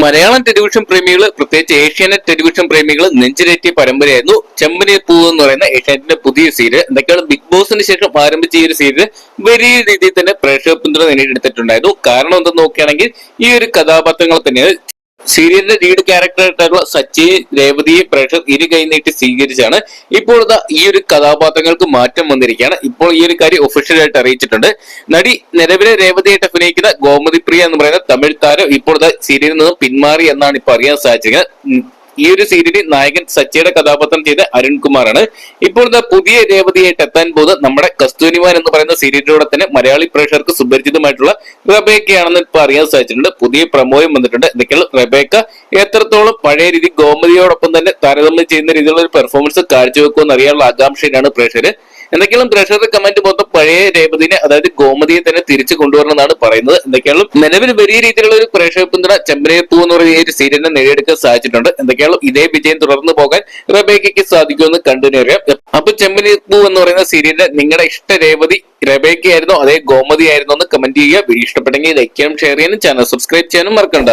Malayalam television പ്രേമികൾ പ്രത്യേകിച്ച് Asianet television പ്രേമികൾ നെഞ്ചിലേറ്റിയ പരമ്പരയായിരുന്നു ചെമ്പനി പൂ എന്ന് പറയുന്ന ഏഷ്യാനെറ്റിന്റെ പുതിയ സീരിയൽ എന്തൊക്കെയാണ് ബിഗ് ബോസിന് ശേഷം ആരംഭിച്ച ഈ ഒരു സീരിയൽ വലിയ രീതിയിൽ തന്നെ പ്രേക്ഷക പിന്തുണ നേടിയെടുത്തിട്ടുണ്ടായിരുന്നു. കാരണം എന്തെന്ന് നോക്കുകയാണെങ്കിൽ ഈ ഒരു കഥാപാത്രങ്ങൾ തന്നെയാണ് സീരിയലിന്റെ ലീഡ് ക്യാരക്ടറായിട്ടുള്ള സച്ചി രേവതിയെ പ്രേക്ഷകർ ഇരു കൈ നീട്ടി സ്വീകരിച്ചാണ്. ഇപ്പോൾ ഈ ഒരു കഥാപാത്രങ്ങൾക്ക് മാറ്റം വന്നിരിക്കുകയാണ്. ഇപ്പോൾ ഈ ഒരു കാര്യം ഒഫീഷ്യലായിട്ട് അറിയിച്ചിട്ടുണ്ട്. നടി നിലവിലെ രേവതിയായിട്ട് അഭിനയിക്കുന്ന ഗോമതി പ്രിയ എന്ന് പറയുന്ന തമിഴ് താരം ഇപ്പോൾ ഇതാ സീരിയലിൽ നിന്നും പിന്മാറി എന്നാണ് ഇപ്പൊ അറിയാൻ ഉം. ഈ ഒരു സീരിയലിൽ നായകൻ സച്ചയുടെ കഥാപാത്രം ചെയ്ത അരുൺകുമാറാണ് ഇപ്പോൾ പുതിയ രേവതിയായിട്ട് എത്താൻ പോകുന്നത് നമ്മുടെ കസ്തൂരിമാൻ എന്ന് പറയുന്ന സീരിയലിലൂടെ തന്നെ മലയാളി പ്രേക്ഷകർക്ക് സുപരിചിതമായിട്ടുള്ള റബേക്കയാണെന്ന് ഇപ്പൊ അറിയാൻ സാധിച്ചിട്ടുണ്ട്. പുതിയ പ്രമോയും വന്നിട്ടുണ്ട്. എന്തൊക്കെയാണ് റബേക്ക. എത്രത്തോളം പഴയ രീതി ഗോമതിയോടൊപ്പം തന്നെ താരതമ്യം ചെയ്യുന്ന രീതിയിലുള്ള ഒരു പെർഫോമൻസ് കാഴ്ചവെക്കുമെന്ന് അറിയാനുള്ള ആകാംക്ഷയിലാണ് പ്രേക്ഷകര്. എന്തൊക്കെയാണ് പ്രേക്ഷകരുടെ കമന്റ് മൊത്തം പഴയ രേവതിനെ അതായത് ഗോമതിയെ തന്നെ തിരിച്ചു കൊണ്ടുവരണമെന്നാണ് പറയുന്നത്. എന്തൊക്കെയാണ് നിലവിൽ വലിയ രീതിയിലുള്ള ഒരു പ്രേക്ഷക പിന്തുണ ചെമ്പനയപ്പൂ എന്ന് പറയുന്ന ഈ ഒരു സീരിയലിനെ നേടിയെടുക്കാൻ സാധിച്ചിട്ടുണ്ട്. എന്തൊക്കെയാണ് ഇതേ വിജയം തുടർന്ന് പോകാൻ റബേക്കയ്ക്ക് സാധിക്കുമെന്ന് കണ്ടുതന്നെ അപ്പൊ ചെമ്പനയപ്പൂ എന്ന് പറയുന്ന സീരിയലിന്റെ നിങ്ങളുടെ ഇഷ്ട രേവതി റബേക്കയായിരുന്നോ അതേ ഗോമതി ആയിരുന്നോ എന്ന് കമന്റ് ചെയ്യുക. വീഡിയോ ഇഷ്ടപ്പെട്ടെങ്കിൽ ലൈക്ക് ചെയ്യാനും ഷെയർ ചെയ്യാനും ചാനൽ സബ്സ്ക്രൈബ് ചെയ്യാനും മറക്കണ്ട.